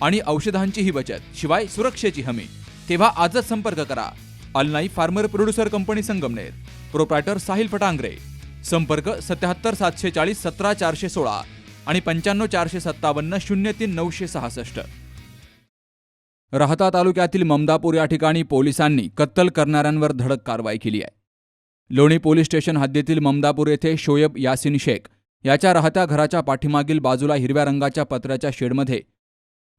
आणि औषधांचीही बचत शिवाय सुरक्षेची हमी. तेव्हा आजच संपर्क करा. Alnai farmer producer company Sangamner. Proprietor Sahil Phatangare. संपर्क सत्याहत्तर सातशे चाळीस सतरा चारशे सोळा आणि पंच्याण्णव चारशे सत्तावन्न शून्य तीन नऊशे सहासष्ट. राहता तालुक्यातील ममदापूर या ठिकाणी पोलिसांनी कत्तल करणाऱ्यांवर धडक कारवाई केली आहे. लोणी पोलीस स्टेशन हद्दीतील ममदापूर येथे शोएब यासिन शेख याच्या राहत्या घराच्या पाठीमागील बाजूला हिरव्या रंगाच्या पत्र्याच्या शेडमध्ये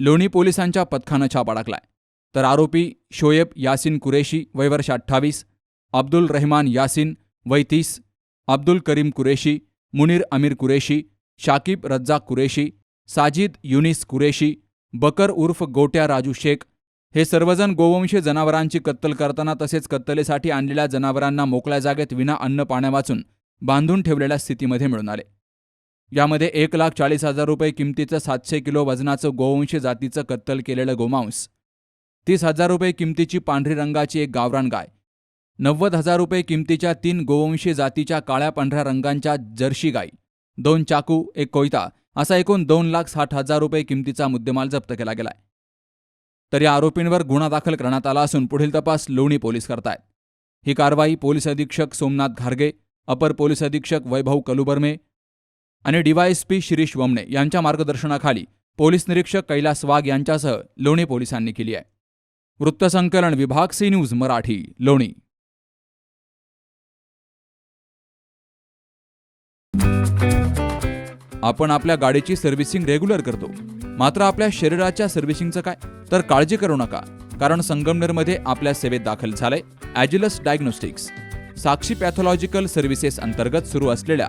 लोणी पोलिसांच्या पथकानं छापा टाकलाय. तर आरोपी शोएब यासिन कुरेशी वयवर्ष अठ्ठावीस अब्दुल रहमान यासिन वय तीस अब्दुल करीम कुरेशी मुनीर अमीर कुरेशी शाकिब रज्जाक कुरेशी साजिद युनिस कुरेशी बकर उर्फ गोट्या राजू शेख हे सर्वजण गोवंशी जनावरांची कत्तल करताना तसेच कत्तलेसाठी आणलेल्या जनावरांना मोकळ्या जागेत विना अन्न पाण्यावाचून बांधून ठेवलेल्या स्थितीमध्ये मिळून आले. यामध्ये एक लाख चाळीस हजार रुपये किमतीचं सातशे किलो वजनाचं गोवंशी जातीचं कत्तल केलेलं गोमांस. तीस हजार रुपये किमतीची पांढरी रंगाची एक गावरान गाय. नव्वद हजार रुपये किमतीच्या तीन गोवंशी जातीच्या काळ्या पांढऱ्या रंगांच्या जर्शी गाई दोन चाकू एक कोयता असा एकूण दोन लाख साठ हजार रुपये किमतीचा मुद्देमाल जप्त केला गेलाय. तर या आरोपींवर गुन्हा दाखल करण्यात आला असून पुढील तपास लोणी पोलीस करतायत. ही कारवाई पोलीस अधीक्षक सोमनाथ घारगे अपर पोलीस अधीक्षक वैभव कलुबर्मे आणि डीवायएसपी शिरीष वमणे यांच्या मार्गदर्शनाखाली पोलीस निरीक्षक कैलास वाघ यांच्यासह लोणी पोलिसांनी केली आहे. वृत्तसंकलन विभाग सी न्यूज मराठी लोणी. आपण आपल्या गाडीची सर्व्हिसिंग रेग्युलर करतो. मात्र आपल्या शरीराच्या सर्व्हिसिंगचं काय? तर काळजी करू नका कारण संगमनेरमध्ये आपल्या सेवेत दाखल झालंय Agilus Diagnostics. Sakshi pathological services अंतर्गत सुरू असलेल्या